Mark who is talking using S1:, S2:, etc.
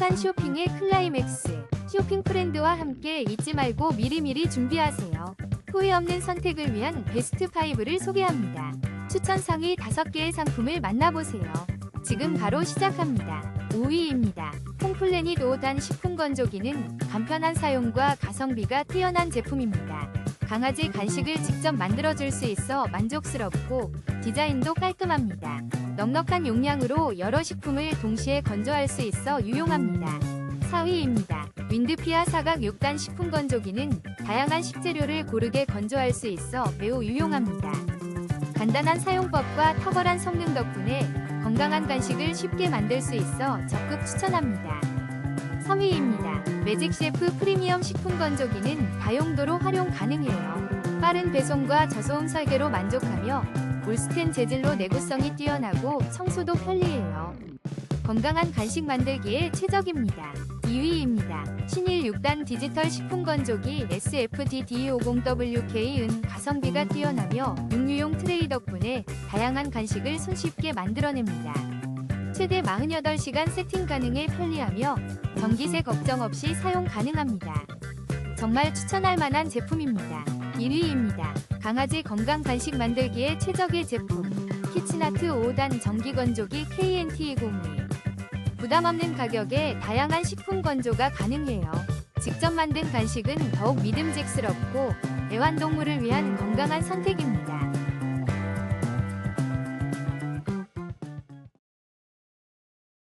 S1: 행복한 쇼핑의 클라이맥스. 쇼핑 프렌드와 함께 잊지 말고 미리미리 준비하세요. 후회 없는 선택을 위한 베스트 5를 소개합니다. 추천 상위 5개의 상품을 만나보세요. 지금 바로 시작합니다. 5위입니다. 홈플래닛 5단 식품 건조기는 간편한 사용과 가성비가 뛰어난 제품입니다. 강아지 간식을 직접 만들어줄 수 있어 만족스럽고 디자인도 깔끔합니다. 넉넉한 용량으로 여러 식품을 동시에 건조할 수 있어 유용합니다. 4위입니다. 윈드피아 사각 6단 식품 건조기는 다양한 식재료를 고르게 건조할 수 있어 매우 유용합니다. 간단한 사용법과 탁월한 성능 덕분에 건강한 간식을 쉽게 만들 수 있어 적극 추천합니다. 3위입니다. 매직 셰프 프리미엄 식품 건조기는 다용도로 활용 가능해요. 빠른 배송과 저소음 설계로 만족하며 올스텐 재질로 내구성이 뛰어나고 청소도 편리해요. 건강한 간식 만들기에 최적입니다. 2위입니다. 신일 6단 디지털 식품 건조기 SFDD50WK은 가성비가 뛰어나며 육류용 트레이 덕분에 다양한 간식을 손쉽게 만들어냅니다. 최대 48시간 세팅 가능해 편리하며 전기세 걱정 없이 사용 가능합니다. 정말 추천할 만한 제품입니다. 1위입니다. 강아지 건강 간식 만들기에 최적의 제품 키친아트 5단 전기 건조기 KNT202 부담 없는 가격에 다양한 식품 건조가 가능해요. 직접 만든 간식은 더욱 믿음직스럽고 애완동물을 위한 건강한 선택입니다.